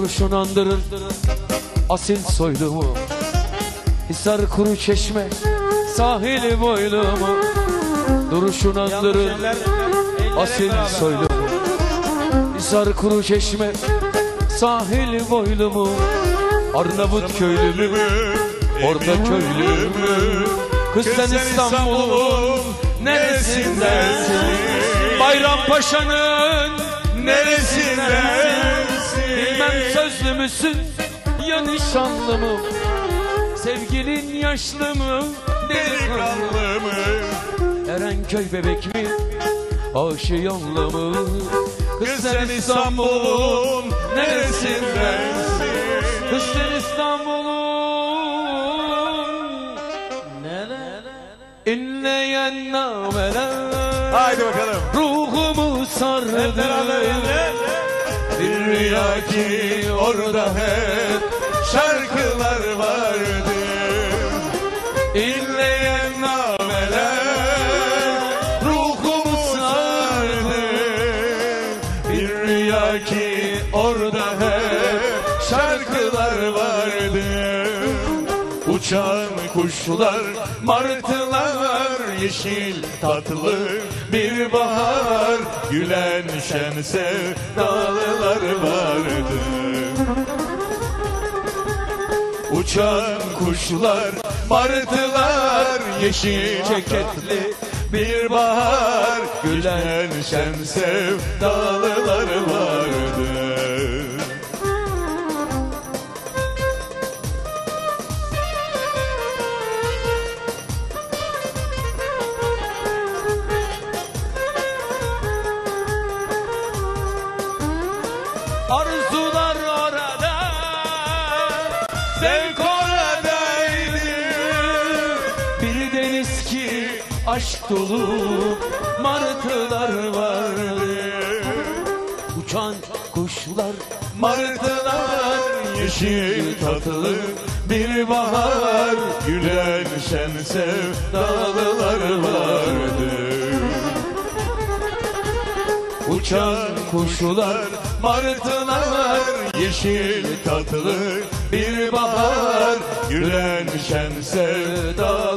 Kurşun andırır asil soylumu. Hisar kuru çeşme sahili boylumu. Duruşun andırır asil soylumu. Hisar kuru çeşme sahil boylumu. Arnavut köylümü orta köylümü. Kız sen İstanbul'un neresindensin Bayrampaşa'nın neresindensin Bilmem sözlü müsün? Ya nişanlı mı? Sevgilin yaşlı mı? Delikanlı mı? Erenköy bebek mi? Aşı yollu mu? Kız sen İstanbul'un neresindensin Kız sen İstanbul'un İnleyen nameler Haydi bakalım. Ruhumu sardı. Bir rüya ki orada hep şarkılar vardı. İnleyen nameler ruhumu sardı. Bir rüya ki orada hep şarkılar vardı. Uçan kuşlar, martılar, yeşil tatlı bir bahar, gülen şen sevdalılar vardı. Uçan kuşlar, martılar, yeşil ceketli bir bahar, gülen şen sevdalılar vardı. Arzular orada. Zevk oradaydı. Bir deniz ki aşk dolu martılar vardı. Uçan kuşlar Martılar yeşil tatlı bir bahar Gülen şen sevdalılar vardı Uçan kuşlar martılar yeşil tatlı bir bahar Gülen şen sevdalılar